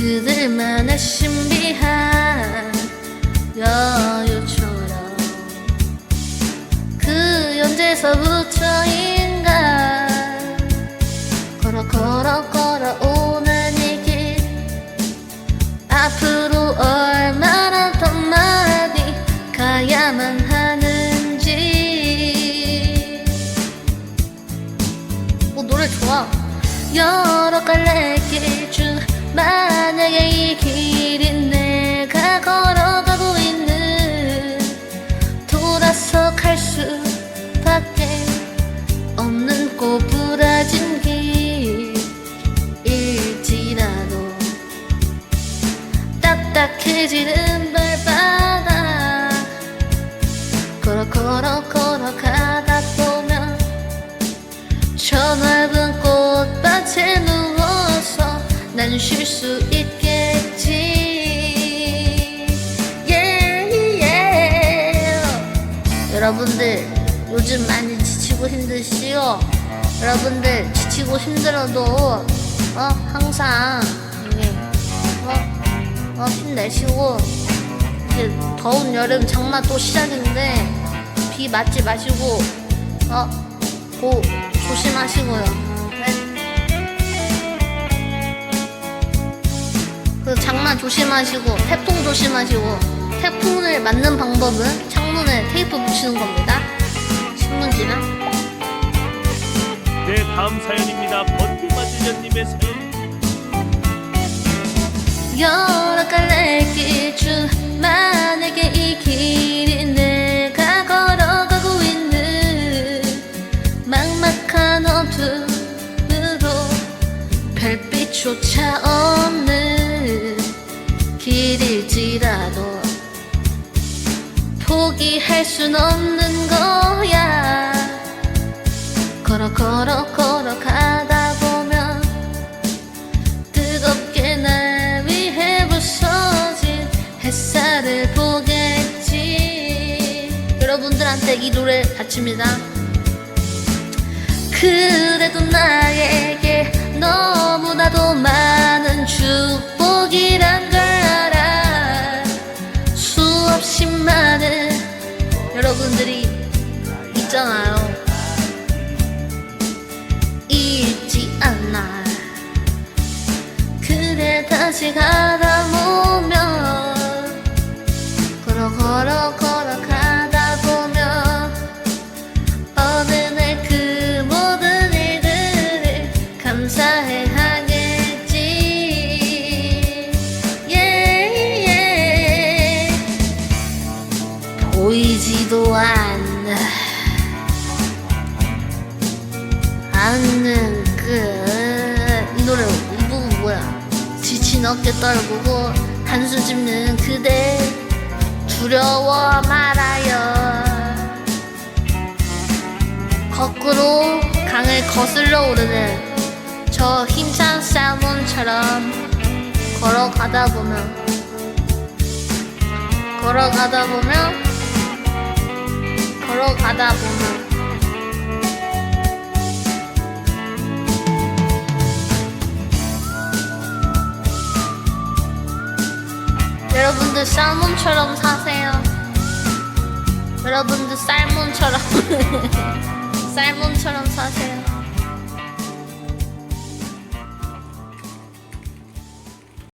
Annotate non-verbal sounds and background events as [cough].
그들만의 신비한 여유처럼 그 연재서부터 인간 걸어 걸어 걸어오는 이 길. 앞으로 얼마나 더 많이 가야만 하는지. 뭐 노래 좋아. 여러 갈래 길중 만약에 이 길이 내 난 쉴 수 있겠지 yeah, yeah. 여러분들 요즘 많이 지치고 힘드시요 여러분들 지치고 힘들어도 어 항상 어, 어 힘내시고 이제 더운 여름 장마 또 시작인데 비 맞지 마시고 어 고 조심하시고요. 그 장마 조심하시고 태풍 조심하시고 태풍을 맞는 방법은 창문에 테이프 붙이는 겁니다. 신문지랑 네, 다음 사연입니다. 번개맞으년님의 사연. 여러 갈래 길 중 만약에 이 길이 내가 걸어가고 있는 막막한 어둠으로 별빛조차 없는 길일지라도 포기할 순 없는 거야. 걸어 걸어 걸어 가다 보면 뜨겁게 날 위해 부서진 햇살을 보겠지. 여러분들한테 이 노래 바칩니다. 그래도 나에게 너무나도 많 다시 가다 보면 걸어 걸어 걸어 가다 보면 어느 날 그 모든 일들을 감사해 하겠지 yeah, yeah. 보이지도 않는 않는 어깨 떨구고 한숨 짓는 그대 두려워 말아요. 거꾸로 강을 거슬러 오르는 저 힘찬 살몬처럼 걸어가다 보면 걸어가다 보면 걸어가다 보면 여러분들 살몬처럼 사세요. 여러분들 살몬처럼 살몬처럼 [laughs] 사세요.